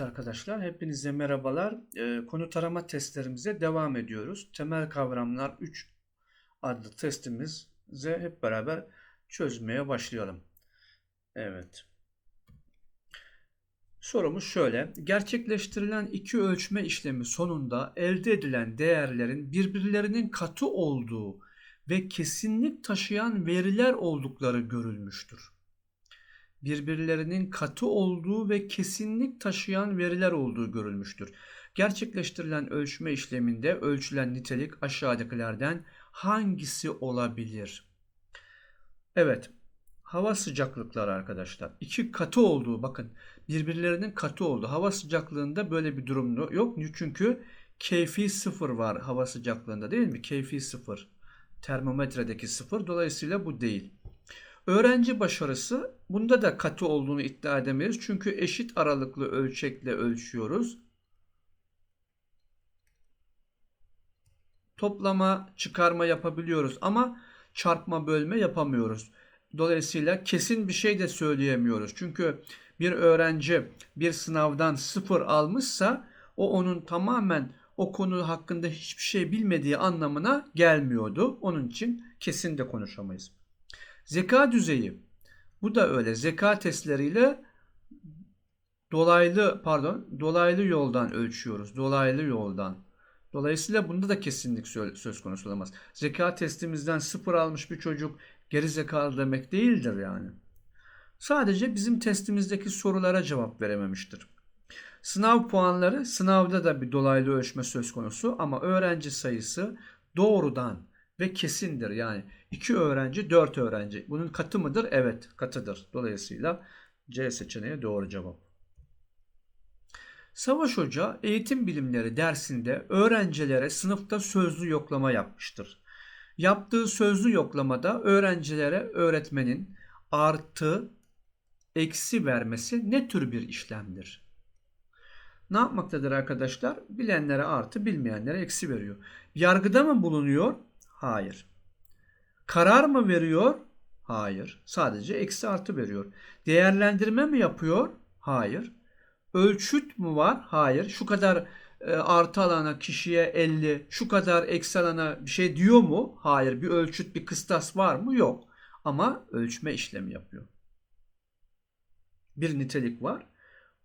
Evet arkadaşlar, hepinize merhabalar. Ee, konu tarama testlerimize devam ediyoruz. Temel kavramlar 3 adlı testimizi hep beraber çözmeye başlayalım. Evet. Sorumuz şöyle. Gerçekleştirilen iki ölçme işlemi sonunda elde edilen değerlerin birbirlerinin katı olduğu ve kesinlik taşıyan veriler oldukları görülmüştür birbirlerinin katı olduğu ve kesinlik taşıyan veriler olduğu görülmüştür. Gerçekleştirilen ölçme işleminde ölçülen nitelik aşağıdakilerden hangisi olabilir? Evet, hava sıcaklıkları arkadaşlar. İki katı olduğu bakın birbirlerinin katı olduğu. Hava sıcaklığında böyle bir durum yok. Çünkü keyfi sıfır var hava sıcaklığında değil mi? Keyfi sıfır. Termometredeki sıfır. Dolayısıyla bu değil. Öğrenci başarısı bunda da katı olduğunu iddia edemeyiz. Çünkü eşit aralıklı ölçekle ölçüyoruz. Toplama, çıkarma yapabiliyoruz ama çarpma, bölme yapamıyoruz. Dolayısıyla kesin bir şey de söyleyemiyoruz. Çünkü bir öğrenci bir sınavdan sıfır almışsa o onun tamamen o konu hakkında hiçbir şey bilmediği anlamına gelmiyordu. Onun için kesin de konuşamayız. Zeka düzeyi. Bu da öyle. Zeka testleriyle dolaylı pardon dolaylı yoldan ölçüyoruz. Dolaylı yoldan. Dolayısıyla bunda da kesinlik söz konusu olamaz. Zeka testimizden sıfır almış bir çocuk geri zekalı demek değildir yani. Sadece bizim testimizdeki sorulara cevap verememiştir. Sınav puanları sınavda da bir dolaylı ölçme söz konusu ama öğrenci sayısı doğrudan ve kesindir. Yani 2 öğrenci 4 öğrenci. Bunun katı mıdır? Evet katıdır. Dolayısıyla C seçeneği doğru cevap. Savaş Hoca eğitim bilimleri dersinde öğrencilere sınıfta sözlü yoklama yapmıştır. Yaptığı sözlü yoklamada öğrencilere öğretmenin artı, eksi vermesi ne tür bir işlemdir? Ne yapmaktadır arkadaşlar? Bilenlere artı, bilmeyenlere eksi veriyor. Yargıda mı bulunuyor? Hayır. Karar mı veriyor? Hayır. Sadece eksi artı veriyor. Değerlendirme mi yapıyor? Hayır. Ölçüt mü var? Hayır. Şu kadar e, artı alana kişiye 50, şu kadar eksi alana bir şey diyor mu? Hayır. Bir ölçüt, bir kıstas var mı? Yok. Ama ölçme işlemi yapıyor. Bir nitelik var.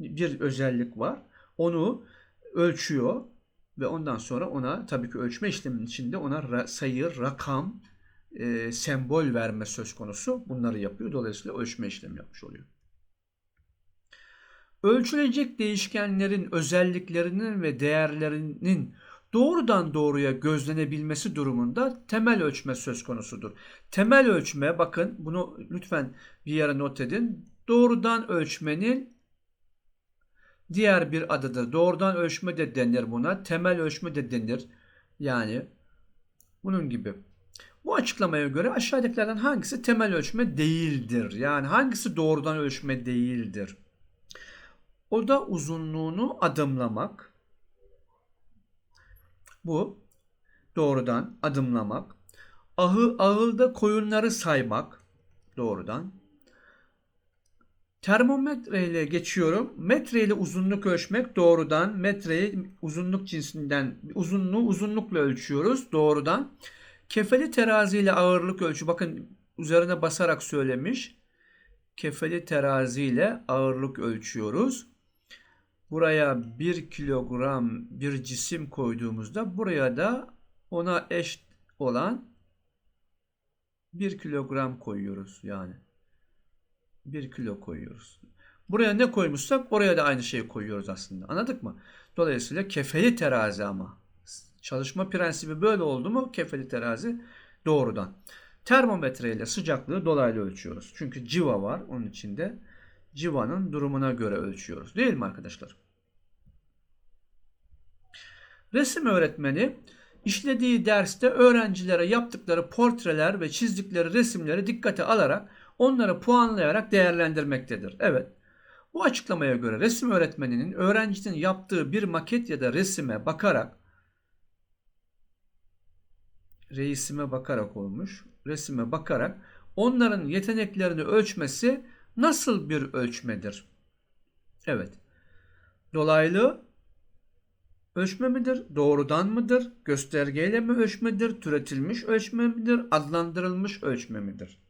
Bir özellik var. Onu ölçüyor ve ondan sonra ona tabii ki ölçme işleminin içinde ona sayı, rakam, e, sembol verme söz konusu. Bunları yapıyor. Dolayısıyla ölçme işlemi yapmış oluyor. Ölçülecek değişkenlerin özelliklerinin ve değerlerinin doğrudan doğruya gözlenebilmesi durumunda temel ölçme söz konusudur. Temel ölçme bakın bunu lütfen bir yere not edin. Doğrudan ölçmenin diğer bir adıdır. Doğrudan ölçme de denir buna. Temel ölçme de denir. Yani bunun gibi. Bu açıklamaya göre aşağıdakilerden hangisi temel ölçme değildir? Yani hangisi doğrudan ölçme değildir? O da uzunluğunu adımlamak. Bu doğrudan adımlamak. Ahı, ahılda koyunları saymak doğrudan. Termometre ile geçiyorum. Metre ile uzunluk ölçmek doğrudan. Metreyi uzunluk cinsinden uzunluğu uzunlukla ölçüyoruz doğrudan. Kefeli terazi ile ağırlık ölçü. Bakın üzerine basarak söylemiş. Kefeli terazi ile ağırlık ölçüyoruz. Buraya 1 kilogram bir cisim koyduğumuzda buraya da ona eş olan 1 kilogram koyuyoruz yani. 1 kilo koyuyoruz. Buraya ne koymuşsak oraya da aynı şeyi koyuyoruz aslında. Anladık mı? Dolayısıyla kefeli terazi ama. Çalışma prensibi böyle oldu mu kefeli terazi doğrudan. Termometre ile sıcaklığı dolaylı ölçüyoruz. Çünkü civa var onun içinde. Civanın durumuna göre ölçüyoruz. Değil mi arkadaşlar? Resim öğretmeni işlediği derste öğrencilere yaptıkları portreler ve çizdikleri resimleri dikkate alarak onları puanlayarak değerlendirmektedir. Evet. Bu açıklamaya göre resim öğretmeninin öğrencisinin yaptığı bir maket ya da resime bakarak reisime bakarak olmuş. Resime bakarak onların yeteneklerini ölçmesi nasıl bir ölçmedir? Evet. Dolaylı ölçme midir? Doğrudan mıdır? Göstergeyle mi ölçmedir? Türetilmiş ölçme midir? Adlandırılmış ölçme midir?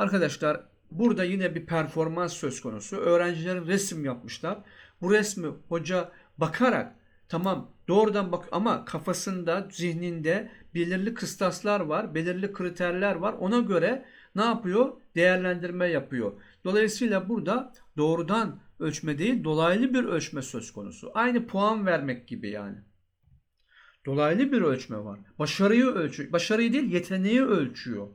Arkadaşlar burada yine bir performans söz konusu. Öğrencilerin resim yapmışlar. Bu resmi hoca bakarak tamam doğrudan bak ama kafasında, zihninde belirli kıstaslar var, belirli kriterler var. Ona göre ne yapıyor? Değerlendirme yapıyor. Dolayısıyla burada doğrudan ölçme değil, dolaylı bir ölçme söz konusu. Aynı puan vermek gibi yani. Dolaylı bir ölçme var. Başarıyı ölçüyor. Başarıyı değil, yeteneği ölçüyor.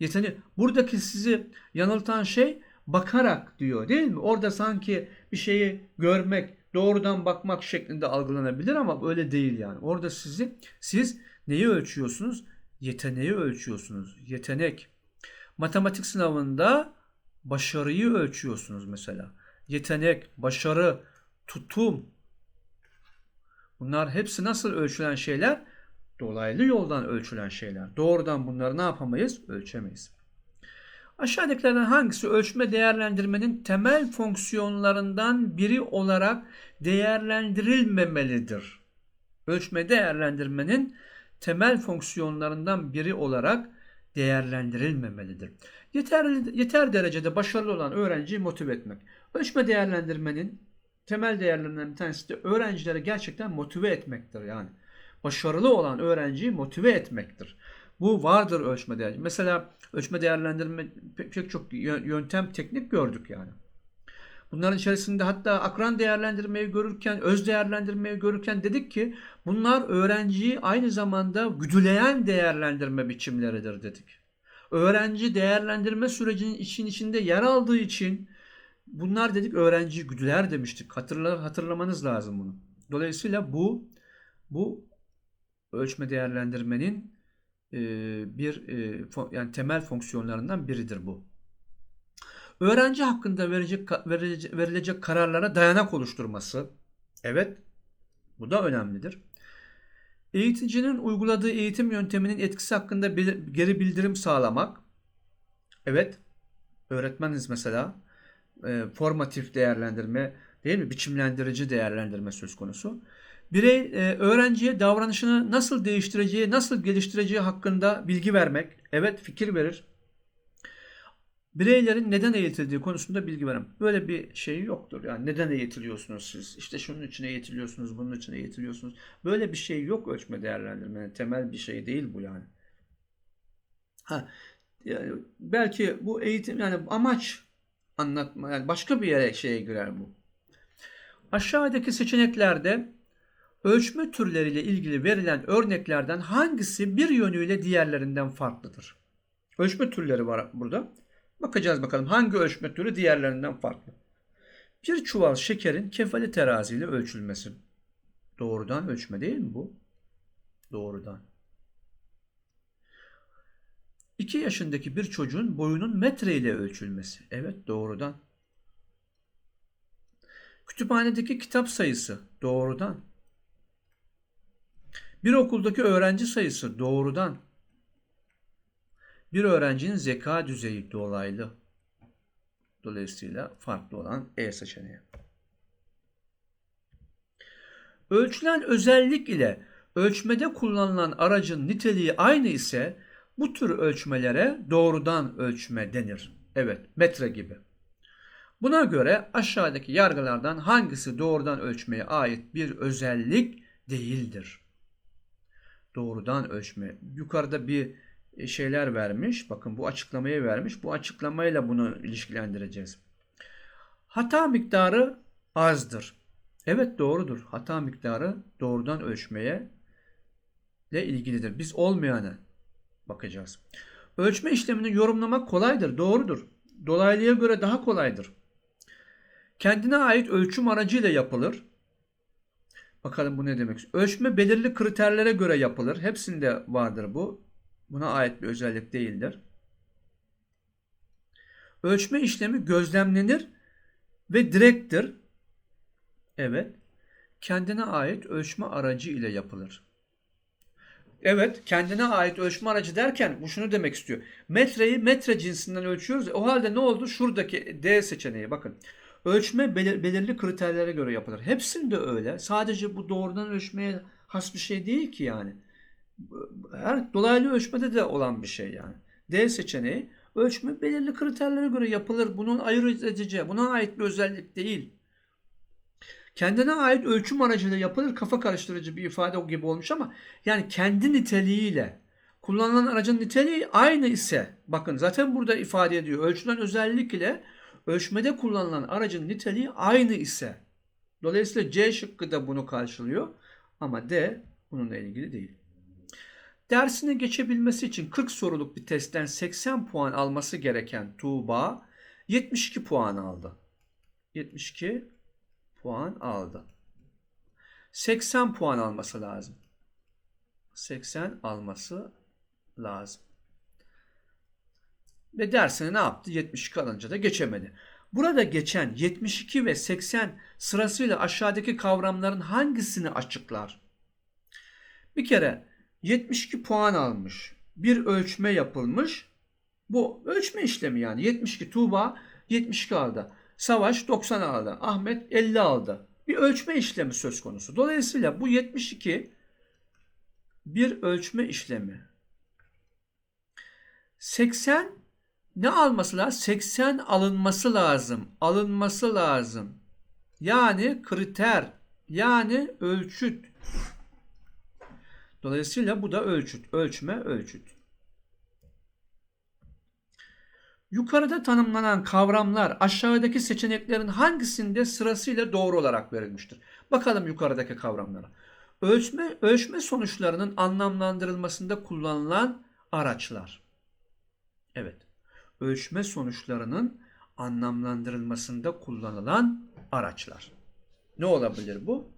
Yeteneği. Buradaki sizi yanıltan şey bakarak diyor değil mi? Orada sanki bir şeyi görmek, doğrudan bakmak şeklinde algılanabilir ama öyle değil yani. Orada sizi siz neyi ölçüyorsunuz? Yeteneği ölçüyorsunuz. Yetenek. Matematik sınavında başarıyı ölçüyorsunuz mesela. Yetenek, başarı, tutum. Bunlar hepsi nasıl ölçülen şeyler? Dolaylı yoldan ölçülen şeyler. Doğrudan bunları ne yapamayız? Ölçemeyiz. Aşağıdakilerden hangisi ölçme değerlendirmenin temel fonksiyonlarından biri olarak değerlendirilmemelidir? Ölçme değerlendirmenin temel fonksiyonlarından biri olarak değerlendirilmemelidir. Yeterli, yeter derecede başarılı olan öğrenciyi motive etmek. Ölçme değerlendirmenin temel değerlerinden bir tanesi de öğrencileri gerçekten motive etmektir yani. Başarılı olan öğrenciyi motive etmektir. Bu vardır ölçme değerlendirme. Mesela ölçme değerlendirme pek çok yöntem, teknik gördük yani. Bunların içerisinde hatta akran değerlendirmeyi görürken, öz değerlendirmeyi görürken dedik ki bunlar öğrenciyi aynı zamanda güdüleyen değerlendirme biçimleridir dedik. Öğrenci değerlendirme sürecinin için içinde yer aldığı için bunlar dedik öğrenciyi güdüler demiştik. Hatırla, hatırlamanız lazım bunu. Dolayısıyla bu bu ölçme değerlendirmenin e, bir e, yani temel fonksiyonlarından biridir bu. Öğrenci hakkında verecek, verilecek, verilecek kararlara dayanak oluşturması. Evet, bu da önemlidir. Eğiticinin uyguladığı eğitim yönteminin etkisi hakkında geri bildirim sağlamak. Evet, öğretmeniz mesela e, formatif değerlendirme değil mi? Biçimlendirici değerlendirme söz konusu. Birey e, öğrenciye davranışını nasıl değiştireceği, nasıl geliştireceği hakkında bilgi vermek. Evet, fikir verir. Bireylerin neden eğitildiği konusunda bilgi verem. Böyle bir şey yoktur. Yani neden eğitiliyorsunuz siz? İşte şunun için eğitiliyorsunuz, bunun için eğitiliyorsunuz. Böyle bir şey yok ölçme değerlendirmenin. Temel bir şey değil bu yani. Ha, yani belki bu eğitim yani amaç anlatma yani başka bir yere şeye girer bu. Aşağıdaki seçeneklerde ölçme türleriyle ilgili verilen örneklerden hangisi bir yönüyle diğerlerinden farklıdır? Ölçme türleri var burada. Bakacağız bakalım hangi ölçme türü diğerlerinden farklı. Bir çuval şekerin kefali teraziyle ölçülmesi. Doğrudan ölçme değil mi bu? Doğrudan. 2 yaşındaki bir çocuğun boyunun metre ile ölçülmesi. Evet doğrudan. Kütüphanedeki kitap sayısı doğrudan. Bir okuldaki öğrenci sayısı doğrudan. Bir öğrencinin zeka düzeyi dolaylı. Dolayısıyla farklı olan E seçeneği. Ölçülen özellik ile ölçmede kullanılan aracın niteliği aynı ise bu tür ölçmelere doğrudan ölçme denir. Evet, metre gibi. Buna göre aşağıdaki yargılardan hangisi doğrudan ölçmeye ait bir özellik değildir? Doğrudan ölçme. Yukarıda bir e, şeyler vermiş. Bakın bu açıklamayı vermiş. Bu açıklamayla bunu ilişkilendireceğiz. Hata miktarı azdır. Evet doğrudur. Hata miktarı doğrudan ölçmeye ile ilgilidir. Biz olmayanı bakacağız. Ölçme işlemini yorumlamak kolaydır. Doğrudur. Dolaylıya göre daha kolaydır. Kendine ait ölçüm aracıyla yapılır. Bakalım bu ne demek? Ölçme belirli kriterlere göre yapılır. Hepsinde vardır bu. Buna ait bir özellik değildir. Ölçme işlemi gözlemlenir ve direkttir. Evet. Kendine ait ölçme aracı ile yapılır. Evet, kendine ait ölçme aracı derken bu şunu demek istiyor. Metreyi metre cinsinden ölçüyoruz. O halde ne oldu? Şuradaki D seçeneği bakın. Ölçme belir- belirli kriterlere göre yapılır. Hepsinde öyle. Sadece bu doğrudan ölçmeye has bir şey değil ki yani. Her dolaylı ölçmede de olan bir şey yani. D seçeneği ölçme belirli kriterlere göre yapılır. Bunun ayırt edici, buna ait bir özellik değil. Kendine ait ölçüm aracıyla yapılır kafa karıştırıcı bir ifade gibi olmuş ama yani kendi niteliğiyle kullanılan aracın niteliği aynı ise bakın zaten burada ifade ediyor. Ölçülen özellik ile ölçmede kullanılan aracın niteliği aynı ise dolayısıyla C şıkkı da bunu karşılıyor ama D bununla ilgili değil. Dersine geçebilmesi için 40 soruluk bir testten 80 puan alması gereken Tuğba 72 puan aldı. 72 puan aldı. 80 puan alması lazım. 80 alması lazım. Ve dersini ne yaptı? 72 alınca da geçemedi. Burada geçen 72 ve 80 sırasıyla aşağıdaki kavramların hangisini açıklar? Bir kere 72 puan almış. Bir ölçme yapılmış. Bu ölçme işlemi yani. 72 Tuğba 72 aldı. Savaş 90 aldı. Ahmet 50 aldı. Bir ölçme işlemi söz konusu. Dolayısıyla bu 72 bir ölçme işlemi. 80 ne alması lazım? 80 alınması lazım. Alınması lazım. Yani kriter. Yani ölçüt. Dolayısıyla bu da ölçüt. Ölçme, ölçüt. Yukarıda tanımlanan kavramlar aşağıdaki seçeneklerin hangisinde sırasıyla doğru olarak verilmiştir? Bakalım yukarıdaki kavramlara. Ölçme, ölçme sonuçlarının anlamlandırılmasında kullanılan araçlar. Evet. Ölçme sonuçlarının anlamlandırılmasında kullanılan araçlar. Ne olabilir bu?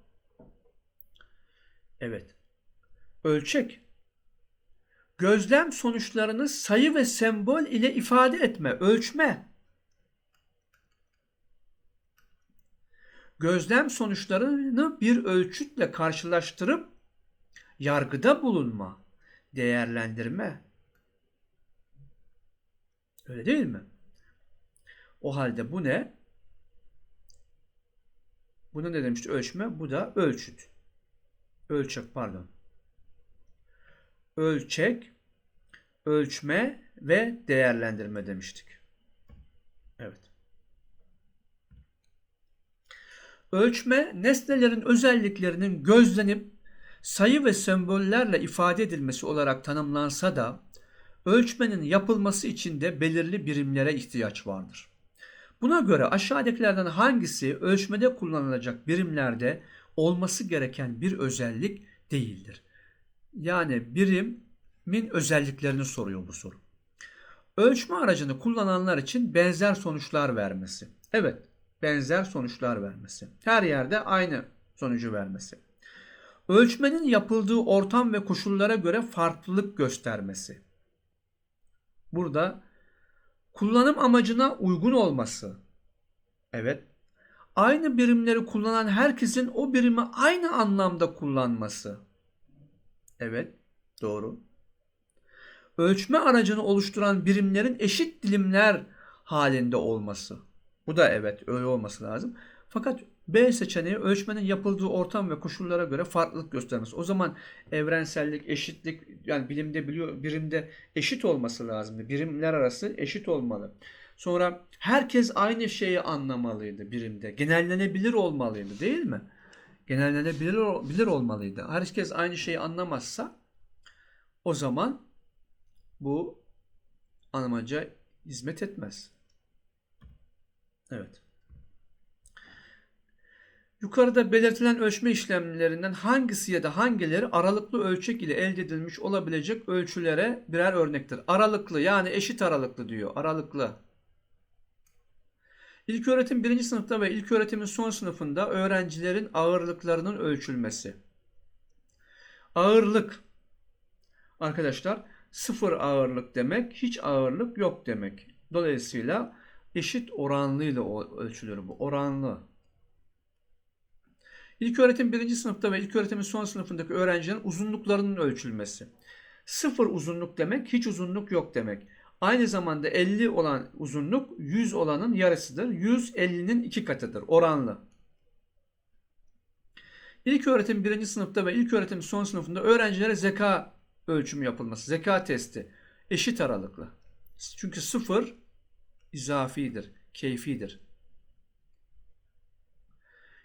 Evet. Ölçek. Gözlem sonuçlarını sayı ve sembol ile ifade etme, ölçme. Gözlem sonuçlarını bir ölçütle karşılaştırıp yargıda bulunma, değerlendirme. Öyle değil mi? O halde bu ne? Bunu ne demişti? Ölçme. Bu da ölçüt. Ölçek pardon. Ölçek, ölçme ve değerlendirme demiştik. Evet. Ölçme nesnelerin özelliklerinin gözlenip sayı ve sembollerle ifade edilmesi olarak tanımlansa da ölçmenin yapılması için de belirli birimlere ihtiyaç vardır. Buna göre aşağıdakilerden hangisi ölçmede kullanılacak birimlerde olması gereken bir özellik değildir? Yani birimin özelliklerini soruyor bu soru. Ölçme aracını kullananlar için benzer sonuçlar vermesi. Evet, benzer sonuçlar vermesi. Her yerde aynı sonucu vermesi. Ölçmenin yapıldığı ortam ve koşullara göre farklılık göstermesi. Burada kullanım amacına uygun olması. Evet. Aynı birimleri kullanan herkesin o birimi aynı anlamda kullanması. Evet, doğru. Ölçme aracını oluşturan birimlerin eşit dilimler halinde olması. Bu da evet öyle olması lazım. Fakat B seçeneği ölçmenin yapıldığı ortam ve koşullara göre farklılık göstermesi. O zaman evrensellik, eşitlik yani bilimde biliyor birimde eşit olması lazım. Birimler arası eşit olmalı. Sonra herkes aynı şeyi anlamalıydı birimde. Genellenebilir olmalıydı değil mi? Genellenebilir bilir olmalıydı. Herkes aynı şeyi anlamazsa o zaman bu anlamaca hizmet etmez. Evet. Yukarıda belirtilen ölçme işlemlerinden hangisi ya da hangileri aralıklı ölçek ile elde edilmiş olabilecek ölçülere birer örnektir. Aralıklı yani eşit aralıklı diyor. Aralıklı. İlk öğretim birinci sınıfta ve ilk öğretimin son sınıfında öğrencilerin ağırlıklarının ölçülmesi. Ağırlık. Arkadaşlar sıfır ağırlık demek hiç ağırlık yok demek. Dolayısıyla eşit oranlıyla ölçülür bu. Oranlı. İlk öğretim birinci sınıfta ve ilk öğretimin son sınıfındaki öğrencilerin uzunluklarının ölçülmesi. Sıfır uzunluk demek hiç uzunluk yok demek. Aynı zamanda 50 olan uzunluk 100 olanın yarısıdır. 100 50'nin iki katıdır. Oranlı. İlk öğretim birinci sınıfta ve ilk öğretim son sınıfında öğrencilere zeka ölçümü yapılması. Zeka testi. Eşit aralıklı. Çünkü sıfır izafidir, keyfidir.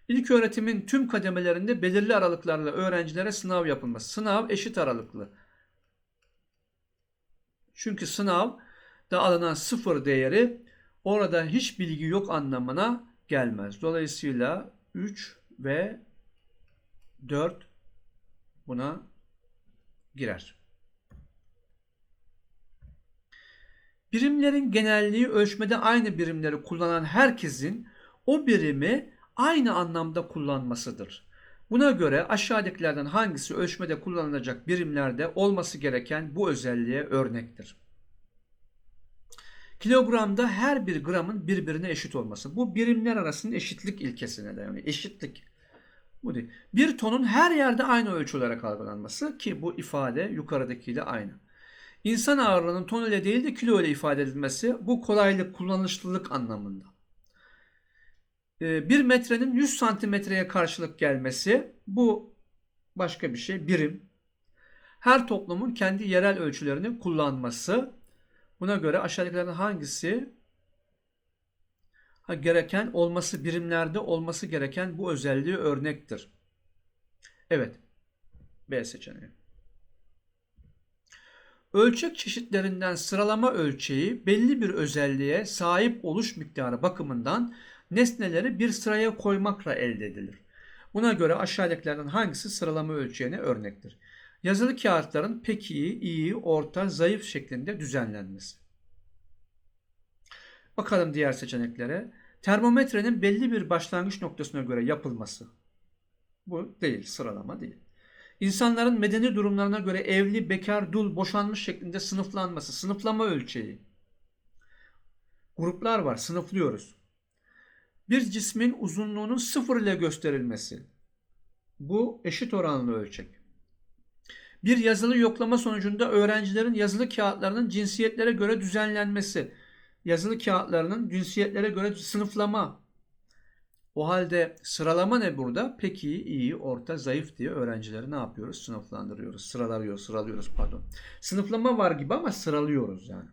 İlk öğretimin tüm kademelerinde belirli aralıklarla öğrencilere sınav yapılması. Sınav eşit aralıklı. Çünkü sınav da alınan sıfır değeri orada hiç bilgi yok anlamına gelmez. Dolayısıyla 3 ve 4 buna girer. Birimlerin genelliği ölçmede aynı birimleri kullanan herkesin o birimi aynı anlamda kullanmasıdır. Buna göre aşağıdakilerden hangisi ölçmede kullanılacak birimlerde olması gereken bu özelliğe örnektir? Kilogramda her bir gramın birbirine eşit olması. Bu birimler arasında eşitlik ilkesine dayanıyor. Eşitlik. Bu değil. Bir tonun her yerde aynı ölçü olarak algılanması ki bu ifade yukarıdakiyle aynı. İnsan ağırlığının ton ile değil de kilo ile ifade edilmesi bu kolaylık, kullanışlılık anlamında. 1 metrenin 100 santimetreye karşılık gelmesi bu başka bir şey. Birim. Her toplumun kendi yerel ölçülerini kullanması. Buna göre aşağıdakilerden hangisi ha, gereken olması birimlerde olması gereken bu özelliği örnektir. Evet. B seçeneği. Ölçek çeşitlerinden sıralama ölçeği belli bir özelliğe sahip oluş miktarı bakımından nesneleri bir sıraya koymakla elde edilir. Buna göre aşağıdakilerden hangisi sıralama ölçeğine örnektir? Yazılı kağıtların pek iyi, iyi, orta, zayıf şeklinde düzenlenmesi. Bakalım diğer seçeneklere. Termometrenin belli bir başlangıç noktasına göre yapılması. Bu değil, sıralama değil. İnsanların medeni durumlarına göre evli, bekar, dul, boşanmış şeklinde sınıflanması, sınıflama ölçeği. Gruplar var, sınıflıyoruz. Bir cismin uzunluğunun sıfır ile gösterilmesi. Bu eşit oranlı ölçek. Bir yazılı yoklama sonucunda öğrencilerin yazılı kağıtlarının cinsiyetlere göre düzenlenmesi. Yazılı kağıtlarının cinsiyetlere göre sınıflama. O halde sıralama ne burada? Peki, iyi, orta, zayıf diye öğrencileri ne yapıyoruz? Sınıflandırıyoruz. Sıralıyoruz, sıralıyoruz pardon. Sınıflama var gibi ama sıralıyoruz yani.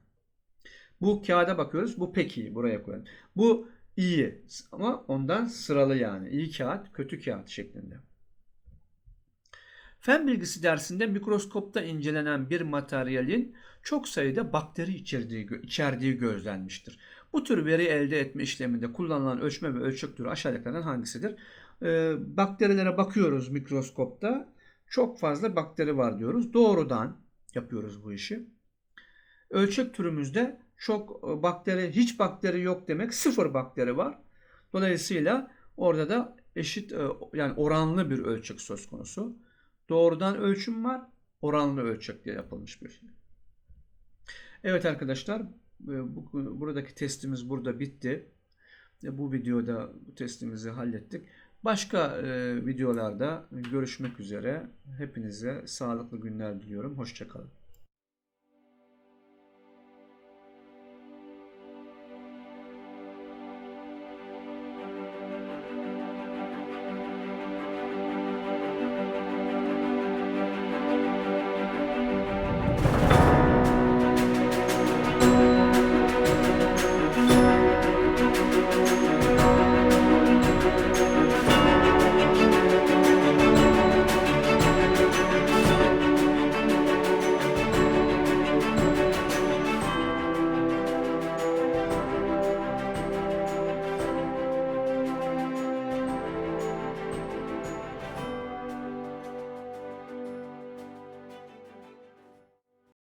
Bu kağıda bakıyoruz. Bu pek iyi. Buraya koyalım. Bu iyi ama ondan sıralı yani. İyi kağıt, kötü kağıt şeklinde. Fen bilgisi dersinde mikroskopta incelenen bir materyalin çok sayıda bakteri içerdiği, içerdiği gözlenmiştir. Bu tür veri elde etme işleminde kullanılan ölçme ve ölçek türü aşağıdakilerden hangisidir? Ee, bakterilere bakıyoruz mikroskopta. Çok fazla bakteri var diyoruz. Doğrudan yapıyoruz bu işi. Ölçek türümüzde çok bakteri, hiç bakteri yok demek sıfır bakteri var. Dolayısıyla orada da eşit yani oranlı bir ölçek söz konusu. Doğrudan ölçüm var, oranlı ölçek diye yapılmış bir şey. Evet arkadaşlar, bu, buradaki testimiz burada bitti. Bu videoda bu testimizi hallettik. Başka e, videolarda görüşmek üzere. Hepinize sağlıklı günler diliyorum. Hoşçakalın.